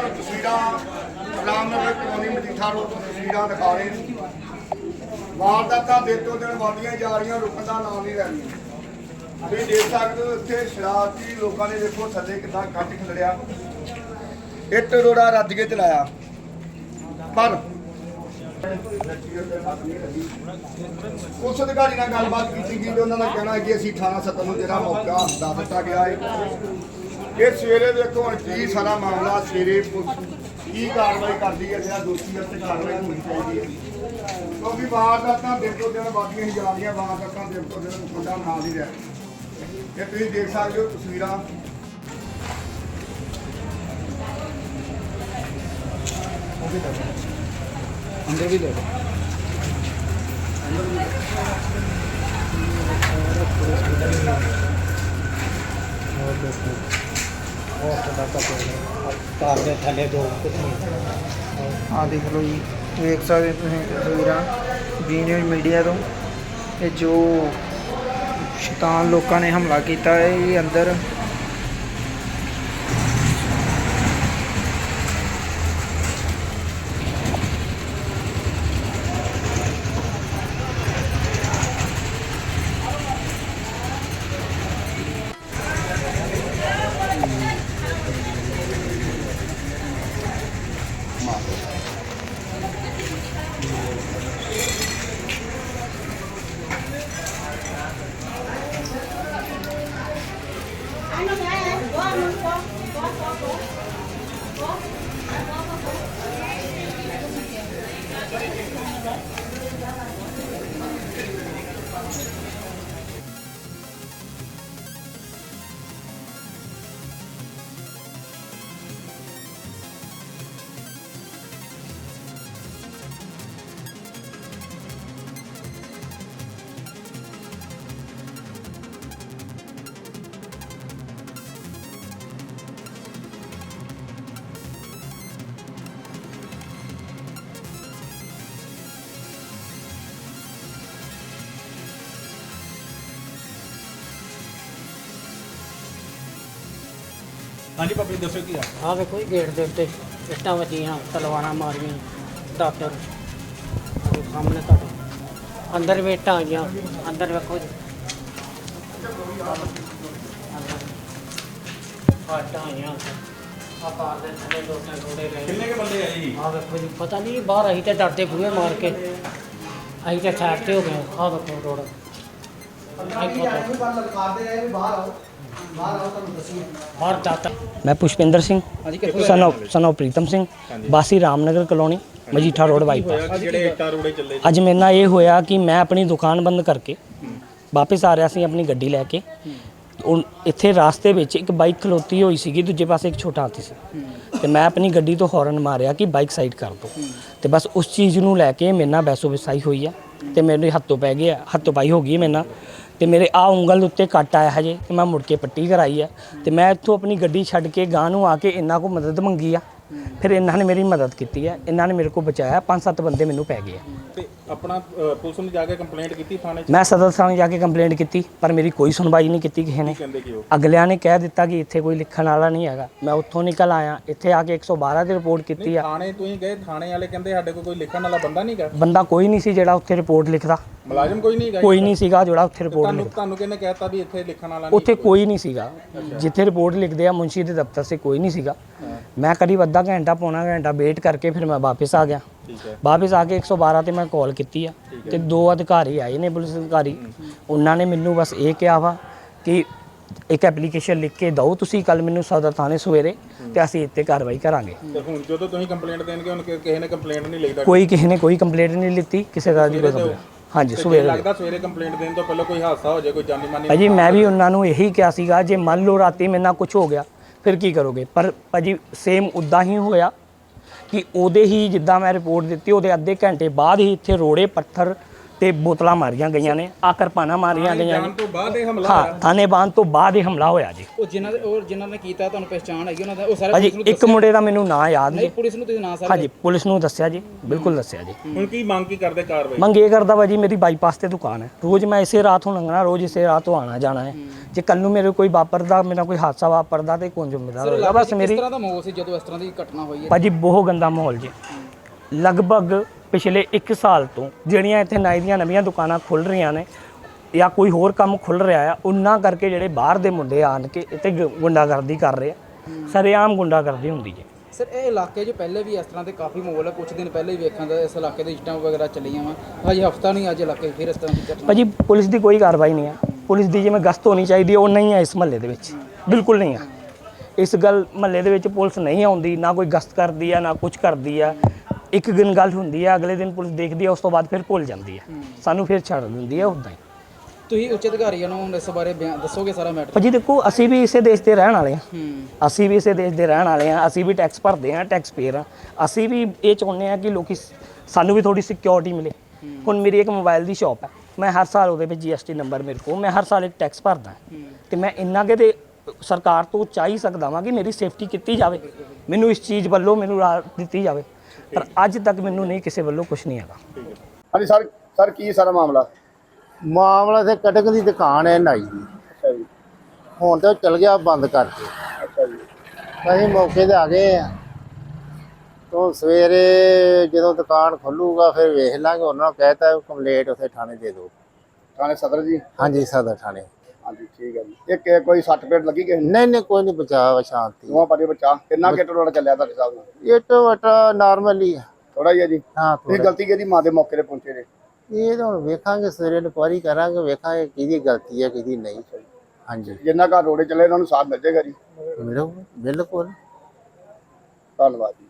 ਤੁਹਾਨੂੰ ਤਸਵੀਰਾਂ Ramnagar colony Majitha road ਤੋਂ ਤਸਵੀਰਾਂ ਦਿਖਾ ਰਹੇ ਹਾਂ ਵਾਰਦਾਤਾਂ ਦਿਨ ਤੋਂ ਦਿਨ ਵੱਧਦੀਆਂ ਜਾ ਰਹੀਆਂ, ਰੁਕਣ ਦਾ ਨਾਮ ਨਹੀਂ ਲੈ ਰਹੀਆਂ ਤੁਸੀਂ ਦੇਖ ਸਕਦੇ ਹੋ ਇੱਥੇ ਸ਼ਰਾਰਤੀ ਲੋਕਾਂ ਨੇ ਦੇਖੋ ਥੱਲੇ ਕਿੱਦਾਂ ਕੱਟ ਖਿਲੜਿਆ। ਇੱਟ ਰੋੜਾ ਰੱਜ ਕੇ ਚਲਾਇਆ। ਪਰ ਉਸ ਅਧਿਕਾਰੀ ਨਾਲ ਗੱਲਬਾਤ ਕੀਤੀ ਗਈ ਤੇ ਉਹਨਾਂ ਦਾ ਕਹਿਣਾ ਹੈ ਕਿ ਅਸੀਂ ਥਾਣਾ ਸਦਰ ਨੂੰ ਜਿਹੜਾ ਮੌਕਾ ਦੱਸ ਦਿੱਤਾ ਗਿਆ ਹੈ। ਇਹ ਸਵੇਰੇ ਦੇਖੋ ਹੁਣ ਕੀ ਸਾਰਾ ਮਾਮਲਾ ਸਵੇਰੇ ਪੁਲਿਸ ਕੀ ਕਾਰਵਾਈ ਕਰਦੀ ਹੈ ਜਿਹੜਾ ਦੋਸ਼ੀ ਹੈ ਤੇ ਕਾਰਵਾਈ ਹੋਣੀ ਚਾਹੀਦੀ ਹੈ। ਕਿਉਂਕਿ ਵਾਰਦਾਤਾਂ ਦਿਨ ਤੋਂ ਦਿਨ ਵੱਧਦੀਆਂ ਹੀ ਜਾ ਰਹੀਆਂ ਵਾਰਦਾਤਾਂ ਦਿਨ ਤੋਂ ਦਿਨ ਮੁੰਡਾ ਨਾਲ ਹੀ ਰਹਿ ਇਹ ਤੁਸੀਂ ਦੇਖ ਸਕਦੇ ਹੋ ਤਸਵੀਰਾਂ। ਅੰਦਰ ਵੀ ਲੈ ਕਾਰ ਦੇ ਥੱਲੇ ਦੋ ਆ ਦੇਖ ਲਓ ਜੀ, ਵੇਖ ਸਕਦੇ ਹੋ ਤੁਸੀਂ ਤਸਵੀਰਾਂ ਬੀ ਨਿਊਜ਼ ਮੀਡੀਆ ਤੋਂ। ਇਹ ਜੋ ਸ਼ੈਤਾਨ ਲੋਕਾਂ ਨੇ ਹਮਲਾ ਕੀਤਾ ਹੈ, ਇਹ ਅੰਦਰ ਹਾਂਜੀ ਪਾਪੀ ਦੱਸੋ ਕੀ ਆ ਆ ਵੇਖੋ ਜੀ ਗੇਟ ਦੇ ਉੱਤੇ ਇੱਟਾਂ ਵੱਜੀਆਂ ਤਲਵਾਰਾਂ ਮਾਰੀਆਂ ਦਾਤਰ। ਉਹ ਸਾਹਮਣੇ ਤੁਹਾਡੇ। ਅੰਦਰ ਵੀ ਇੱਟਾਂ ਆ ਗਈਆਂ ਅੰਦਰ ਵੇਖੋ ਜੀ। ਆਟਾਂ ਆਈਆਂ। ਆ ਪਾਰ ਦੇ ਥੱਲੇ ਦੋ ਤਿੰਨ ਰੋੜੇ ਰਹੇ ਕਿੰਨੇ ਕੇ ਬੰਦੇ ਆਏ ਜੀ? ਆ ਵੇਖੋ ਜੀ ਪਤਾ ਨਹੀਂ ਬਾਹਰ ਅਸੀਂ ਤੇ ਡਰਦੇ ਬੂਹੇ ਮਾਰ ਕੇ। ਅਸੀਂ ਤੇ ਸਾਈਡ ਤੇ ਹੋ ਗਏ। ਆ ਵੇਖੋ ਰੋਡ। ਬਾਹਰ ਦਾਤਰ ਮੈਂ Pushpinder Singh son of son of Pritam Singh Basi Ramnagar colony Majitha road bypass ਅੱਜ ਜਿਹੜੇ ਇੱਟਾਂ ਰੋੜੇ ਚੱਲੇ ਅੱਜ ਮੇਰੇ ਨਾਲ ਇਹ ਹੋਇਆ ਕਿ ਮੈਂ ਆਪਣੀ ਦੁਕਾਨ ਬੰਦ ਕਰਕੇ ਵਾਪਸ ਆ ਰਿਹਾ ਸੀ ਆਪਣੀ ਗੱਡੀ ਲੈ ਕੇ। ਉਹ ਇੱਥੇ ਰਾਸਤੇ ਵਿੱਚ ਇੱਕ ਬਾਈਕ ਖਲੋਤੀ ਹੋਈ ਸੀਗੀ ਦੂਜੇ ਪਾਸੇ ਇੱਕ ਛੋਟਾ ਹਾਥੀ ਸੀ। ਤੇ ਮੈਂ ਆਪਣੀ ਗੱਡੀ ਤੋਂ ਹੌਰਨ ਮਾਰਿਆ ਕਿ ਬਾਈਕ ਸਾਈਡ ਕਰ ਦਿਓ ਤੇ ਬਸ ਉਸ ਚੀਜ਼ ਨੂੰ ਲੈ ਕੇ ਮੇਰੇ ਨਾਲ ਬੈਸੋ ਵਿਸਾਈ ਹੋਈ ਆ ਤੇ ਮੇਰੇ ਹੱਥੋਂ ਪੈ ਗਿਆ ਹੱਥੋਂ ਪਾਈ ਹੋ ਗਈ ਮੇਰੇ ਨਾਲ। ਤੇ ਮੇਰੇ ਆ ਉਂਗਲ ਉੱਤੇ ਕੱਟ ਆਇਆ ਹਜੇ ਤੇ ਮੈਂ ਮੁੜ ਕੇ ਪੱਟੀ ਕਰਾਈ ਆ। ਤੇ ਮੈਂ ਇੱਥੋਂ ਆਪਣੀ ਗੱਡੀ ਛੱਡ ਕੇ ਗਾਂ ਨੂੰ ਆ ਕੇ ਇਹਨਾਂ ਕੋ ਮਦਦ ਮੰਗੀ ਆ। ਫਿਰ ਇਹਨਾਂ ਨੇ ਮੇਰੀ ਮਦਦ ਕੀਤੀ ਹੈ ਇਹਨਾਂ ਨੇ ਮੇਰੇ ਕੋ ਬਚਾਇਆ। ਪੰਜ ਸੱਤ ਬੰਦੇ ਮੈਨੂੰ ਪੈ ਗਏ ਆ। ਤੇ ਆਪਣਾ ਅ, ਪੁਲਿਸ ਨੂੰ ਜਾ ਕੇ ਕੰਪਲੇਂਟ ਕੀਤੀ ਥਾਣੇ 'ਚ? ਮੈਂ ਸਦਰ ਥਾਣੇ ਜਾ ਕੇ ਕੰਪਲੇਂਟ ਕੀਤੀ ਪਰ ਮੇਰੀ ਕੋਈ ਸੁਣਵਾਈ ਨਹੀਂ ਕੀਤੀ ਕਿਸੇ ਨੇ। ਕਹਿੰਦੇ ਕਿ ਉਹ ਅਗਲਿਆਂ ਨੇ ਕਹਿ ਦਿੱਤਾ ਕਿ ਇੱਥੇ ਕੋਈ ਲਿਖਣ ਵਾਲਾ ਨਹੀਂ ਹੈਗਾ। ਮੈਂ ਉੱਥੋਂ ਨਿਕਲ ਆਇਆ ਇੱਥੇ ਆ ਕੇ 112 ਦੀ ਰਿਪੋਰਟ ਕੀਤੀ ਆ। ਥਾਣੇ ਤੁਸੀਂ ਗਏ ਥਾਣੇ ਵਾਲੇ ਕਹਿੰਦੇ ਸਾਡੇ ਕੋਲ ਕੋਈ ਲਿਖਣ ਵਾਲਾ ਬੰਦਾ ਨਹੀਂਗਾ ਬੰਦਾ ਕੋਈ ਨਹੀਂ ਸੀ ਜਿਹੜਾ ਉੱਥੇ ਰਿਪੋਰਟ ਲਿਖਦਾ। ਮੁਲਾਜ਼ਮ ਕੋਈ ਨਹੀਂਗਾ ਕੋਈ ਨਹੀਂ ਸੀਗਾ ਜਿਹੜਾ ਉੱਥੇ ਰਿਪੋਰਟ ਤੁਹਾਨੂੰ ਲਿਖਦਾ। ਤੁਹਾਨੂੰ ਕਿਹਨੇ ਕਹਿਤਾ ਵੀ ਇੱਥੇ ਲਿਖਣ ਵਾਲਾ ਨਹੀਂ? ਉੱਥੇ ਕੋਈ ਨਹੀਂ ਸੀਗਾ। ਜਿੱਥੇ ਰਿਪੋਰਟ ਲਿਖਦੇ ਆ ਮੁੰਸ਼ੀ ਦੇ ਦਫ਼ਤਰ 'ਚ ਕੋਈ ਨਹੀਂ ਸੀਗਾ। ਮੈਂ ਕਰੀਬ ਅੱਧਾ ਘੰਟਾ ਪੌਣਾ ਘੰਟਾ ਵੇਟ ਕਰਕੇ ਫਿਰ ਮੈਂ ਵਾਪਸ ਆ ਗਿਆ। ਠੀਕ ਹੈ। ਵਾਪਸ ਆ ਕੇ 112 ਤੇ ਮੈਂ ਕਾਲ ਕੀਤੀ ਆ ਤੇ ਦੋ ਅਧਿਕਾਰੀ ਆਏ ਨੇ ਪੁਲਿਸ ਅਧਿਕਾਰੀ। ਉਹਨਾਂ ਨੇ ਮੈਨੂੰ ਬਸ ਇਹ ਕਿਹਾ ਵਾ ਕਿ ਇੱਕ ਐਪਲੀਕੇਸ਼ਨ ਲਿਖ ਕੇ ਦਿਓ ਤੁਸੀਂ ਕੱਲ ਮੈਨੂੰ ਸਦਰ ਥਾਣੇ ਸਵੇਰੇ ਤੇ ਅਸੀਂ ਇੱਥੇ ਕਾਰਵਾਈ ਕਰਾਂਗੇ। ਤੇ ਹੁਣ ਜਦੋਂ ਤੁਸੀਂ ਕੰਪਲੇਂਟ ਦੇਣਗੇ ਹੁਣ ਕਿ- ਕਿਸੇ ਨੇ ਕੰਪਲੇਂਟ ਨਹੀਂ ਲਈ ਤੁਹਾਡੀ? ਕੋਈ ਕਿਸੇ ਨੇ ਕੋਈ ਕੰਪਲੇਂਟ ਨਹੀਂ ਲਿੱਤੀ ਕਿਸੇ ਤਰ੍ਹਾਂ ਦੀ ਕੋਈ ਹਾਂਜੀ ਤੇ ਜੇ ਸਵੇਰੇ ਲੱਗਦਾ ਸਵੇਰੇ ਕੰਪਲੇਂਟ ਦੇਣ ਤੋਂ ਪਹਿਲਾਂ ਕੋਈ ਹਾਦਸਾ ਹੋ ਜਾਏ ਕੋਈ ਜਾਨੀ ਮਾਨੀ ਭਾਜੀ ਮੈਂ ਵੀ ਉਹਨਾਂ ਨੂੰ ਇਹੀ ਕਿਹਾ ਸੀਗਾ ਜੇ ਮੰਨ ਲਓ ਰਾਤੀ ਮੇਰੇ ਨਾਲ ਕੁਝ ਹੋ ਗਿਆ ਫਿਰ ਕੀ ਕਰੋਗੇ? ਪਰ ਭਾਜੀ ਸੇਮ ਉਦਾਂ ਹੀ ਹੋਇਆ। ਕਿ ਉਹਦੇ ਹੀ ਜਿੱਦਾਂ ਮੈਂ ਰਿਪੋਰਟ ਦਿੱਤੀ, ਉਹਦੇ ਅੱਧੇ ਘੰਟੇ ਬਾਅਦ ਹੀ ਇੱਥੇ ਰੋੜੇ, ਪੱਥਰ ਤੇ ਬੋਤਲਾਂ ਮਾਰੀਆਂ ਗਈਆਂ ਨੇ ਆ ਕਿਰਪਾਨਾਂ ਮਾਰੀਆਂ ਗਈਆਂ ਜਾਣ ਨੇ। ਤੋਂ ਬਾਅਦ ਇਹ ਹਮਲਾ ਹਾਂ ਥਾਣੇ ਬਾਣ ਤੋਂ ਬਾਅਦ ਇਹ ਹਮਲਾ ਹੋਇਆ ਜੀ। ਉਹ ਜਿਨ੍ਹਾਂ ਦੇ ਉਹ ਜਿਨ੍ਹਾਂ ਨੇ ਕੀਤਾ ਤੁਹਾਨੂੰ ਪਛਾਣ ਹੈਗੀ ਉਹਨਾਂ ਦਾ ਉਹ ਸਾਰੇ ਪੁਲਿਸ ਨੂੰ ਇੱਕ ਮੁੰਡੇ ਦਾ ਮੈਨੂੰ ਨਾਂ ਯਾਦ ਨਹੀਂ ਨਹੀਂ ਪੁਲਿਸ ਨੂੰ ਤੁਸੀਂ ਨਾਂ ਸਾਰੇ ਹਾਂਜੀ ਪੁਲਿਸ ਨੂੰ ਦੱਸਿਆ ਜੀ ਬਿਲਕੁਲ ਦੱਸਿਆ ਜੀ। ਹੁਣ ਕੀ ਮੰਗ ਕੀ ਕਰਦੇ ਕਾਰਵਾਈ? ਮੰਗ ਇਹ ਕਰਦਾ ਵਾ ਜੀ ਮੇਰੀ ਬਾਈਪਾਸ ਤੇ ਦੁਕਾਨ ਹੈ। ਰੋਜ਼ ਮੈਂ ਇਸੇ ਰਾਤ ਨੂੰ ਲੰਘਣਾ ਰੋਜ਼ ਇਸੇ ਰਾਤ ਤੋਂ ਆਣਾ ਜਾਣਾ ਹੈ। ਜੇ ਕੱਲ ਨੂੰ ਮੇਰੇ ਕੋਈ ਵਾਪਰਦਾ ਮੇਰਾ ਕੋਈ ਹਾਦਸਾ ਵਾਪਰਦਾ ਤੇ ਕੌਣ ਜ਼ਿੰਮੇਦਾਰ ਹੋਏਗਾ? ਬਸ ਕਿਸ ਮੇਰੀ ਤਰ੍ਹਾਂ ਦਾ ਮਾਹੌਲ ਸੀ ਜਦੋਂ ਇਸ ਤਰ੍ਹਾਂ ਦੀ ਘਟਨਾ ਹੋਈ ਹੈ? ਭਾਜੀ ਬਹੁਤ ਗੰਦਾ ਮਾਹੌਲ ਜੀ। ਲਗਭਗ ਪਿਛਲੇ 1 ਸਾਲ ਤੋਂ ਜਿਹੜੀਆਂ ਇੱਥੇ ਨਾਈ ਦੀਆਂ ਨਵੀਆਂ ਦੁਕਾਨਾਂ ਖੁੱਲ ਰਹੀਆਂ ਨੇ ਜਾਂ ਕੋਈ ਹੋਰ ਕੰਮ ਖੁੱਲ ਰਿਹਾ ਆ ਉਹਨਾਂ ਕਰਕੇ ਜਿਹੜੇ ਬਾਹਰ ਦੇ ਮੁੰਡੇ ਆਣ ਕੇ ਇੱਥੇ ਗੁ- ਗੁੰਡਾਗਰਦੀ ਕਰ ਰਹੇ ਆ। ਸਰੇਆਮ ਗੁੰਡਾਗਰਦੀ ਹੁੰਦੀ ਜੀ। ਸਰ ਇਹ ਇਲਾਕੇ 'ਚ ਪਹਿਲੇ ਵੀ ਇਸ ਤਰ੍ਹਾਂ ਦੇ ਕਾਫੀ ਮਾਹੌਲ ਹੈ ਕੁਝ ਦਿਨ ਪਹਿਲੇ ਵੀ ਵੇਖਾਂ ਦਾ ਇਸ ਇਲਾਕੇ ਦੇ ਇਸ਼ਟਾਂ ਵਗੈਰਾ ਚੱਲੀਆਂ ਵਾ। ਹਜੇ ਹਫਤਾ ਨਹੀਂ ਅੱਜ ਇਲਾਕੇ 'ਚ ਫਿਰ ਇਸ ਤਰ੍ਹਾਂ ਦੀ ਘਟਨਾ। ਭਾਜੀ ਪੁਲਿਸ ਦੀ ਕੋਈ ਕਾਰਵਾਈ ਨਹੀਂ ਆ। ਪੁਲਿਸ ਦੀ ਜਿਵੇਂ ਗਸ਼ਤ ਹੋਣੀ ਚਾਹੀਦੀ ਹੈ, ਉਹ ਨਹੀਂ ਹੈ ਇਸ ਮਹੱਲੇ ਦੇ ਵਿੱਚ। ਬਿਲਕੁਲ ਨਹੀਂ ਆ। ਇਸ ਗੱਲ ਮਹੱਲੇ ਦੇ ਵਿੱਚ ਪੁਲਿਸ ਨਹੀਂ ਆਉਂਦੀ ਨਾ ਕੋਈ ਗਸ਼ਤ ਕਰਦੀ ਆ ਨਾ ਕੁਝ ਕਰਦੀ ਆ। ਇੱਕ ਦਿਨ ਗੱਲ ਹੁੰਦੀ ਆ ਅਗਲੇ ਦਿਨ ਪੁਲਿਸ ਦੇਖਦੀ ਆ ਉਸ ਤੋਂ ਬਾਅਦ ਫਿਰ ਭੁੱਲ ਜਾਂਦੀ ਆ। ਸਾਨੂੰ ਫਿਰ ਛੱਡ ਦਿੰਦੀ ਆ ਉਦਾਂ ਹੀ। ਤੁਸੀਂ ਉੱਚ ਅਧਿਕਾਰੀਆਂ ਨੂੰ ਇਸ ਬਾਰੇ ਦੱਸੋਗੇ ਸਾਰਾ ਮੈਟਰ ਭਾਜੀ ਦੇਖੋ ਅਸੀਂ ਵੀ ਇਸੇ ਦੇਸ਼ ਦੇ ਰਹਿਣ ਵਾਲੇ ਹੂੰ। ਅਸੀਂ ਵੀ ਇਸੇ ਦੇਸ਼ ਦੇ ਰਹਿਣ ਵਾਲੇ ਆ ਅਸੀਂ ਵੀ ਟੈਕਸ ਭਰਦੇ ਆ ਟੈਕਸ ਪੇਅਰ ਆ। ਅਸੀਂ ਵੀ ਇਹ ਚਾਹੁੰਦੇ ਆ ਕਿ ਲੋਕੀ ਸਾਨੂੰ ਵੀ ਥੋੜੀ ਸਿਕਿਉਰਿਟੀ ਮਿਲੇ। ਹੁਣ ਮੇਰੀ ਇੱਕ ਮੋਬਾਈਲ ਦੀ ਸ਼ਾਪ ਹੈ ਮੈਂ ਹਰ ਸਾਲ ਉਹਦੇ ਵਿੱਚ ਜੀਐਸਟੀ ਨੰਬਰ ਮੇਰੇ ਕੋਲ ਮੈਂ ਹਰ ਸਾਲ ਇੱਕ ਟੈਕਸ ਭਰਦਾ। ਤੇ ਮੈਂ ਇੰਨਾ ਕਿ ਤੇ ਸਰਕਾਰ ਤੋਂ ਚਾਹ ਹੀ ਸਕਦਾ ਵਾਂ ਕਿ ਮੇਰੀ ਸੇਫਟੀ ਕੀਤੀ ਜਾਵੇ। ਮੈਨੂੰ ਇਸ ਚੀਜ਼ ਵੱਲੋਂ ਮੈਨੂੰ ਰਾਹਤ ਦਿੱਤੀ ਜਾਵੇ। ਪਰ ਅੱਜ ਤੱਕ ਮੈਨੂੰ ਨਹੀਂ ਕਿਸੇ ਵੱਲੋਂ ਕੁਝ ਨਹੀਂ ਹੈਗਾ। ਹਾਂਜੀ ਸਰ ਸਰ ਕੀ ਸਾਰਾ ਮਾਮਲਾ? ਮਾਮਲਾ ਤੇ ਕਟਕ ਦੀ ਦੁਕਾਨ ਹੈ ਨਾਈ ਦੀ। ਅੱਛਾ ਜੀ। ਹੁਣ ਤੇ ਉਹ ਚਲ ਗਿਆ ਬੰਦ ਕਰਕੇ। ਅੱਛਾ ਜੀ। ਅਸੀਂ ਮੌਕੇ ਤੇ ਆ ਗਏ ਆ ਤੋਂ ਸਵੇਰੇ ਜਦੋਂ ਦੁਕਾਨ ਖੁੱਲੂਗਾ ਫਿਰ ਵੇਖ ਲਾਂਗੇ। ਉਹਨਾਂ ਨੂੰ ਕਹਿਤਾ ਕੰਪਲੇਂਟ ਉੱਥੇ ਥਾਣੇ ਦੇ ਦਿਓ। ਥਾਣੇ ਸਦਰ ਜੀ? ਹਾਂਜੀ ਸਦਰ ਥਾਣੇ। ਹਾਂਜੀ ਠੀਕ ਹੈ ਜੀ। ਇੱਕ ਇਹ ਕੋਈ ਸੱਟ ਪੇਟ ਲੱਗੀ ਕਿਸੇ ਨੂੰ? ਨਹੀਂ ਨਹੀਂ ਕੋਈ ਨਹੀਂ ਬਚਾਅ ਸ਼ਾਂਤੀ। ਦੋਵਾਂ ਪਾਸੇ ਬੱਚਾ ਕਿੰਨਾ ਕਿਟ ਰੋਡ ਚੱਲਿਆ ਤੁਹਾਡੇ ਸਾਹਿਬ ਨੂੰ ਇਹ ਤੋਂ ਵਟਾ ਨਾਰਮਲ ਹੀ ਆ। ਥੋੜਾ ਹੀ ਹੈ ਜੀ। ਹਾਂ ਇਹ ਥੋੜ੍ਹਾ। ਗਲਤੀ ਕਿਹਦੀ ਮਾਂ ਦੇ ਮੌਕੇ ਤੇ ਪਹੁੰਚੇ ਨੇ ਇਹ ਤਾਂ ਹੁਣ ਵੇਖਾਂਗੇ ਸਵੇਰੇ ਇਨਕੁਆਰੀ ਕਰਾਂਗੇ ਵੇਖਾਂਗੇ ਕਿਹਦੀ ਗਲਤੀ ਹੈ ਕਿਹਦੀ ਨਹੀਂ। ਹਾਂਜੀ। ਜਿੰਨਾ ਘਰ ਰੋੜੇ ਚੱਲੇ ਉਹਨਾਂ ਨੂੰ ਸਾਥ ਮਿਲ ਜਾਏਗਾ ਜੀ। ਮਿਲੋ ਬਿਲਕੁਲ। ਧੰਨਵਾਦ ਜੀ।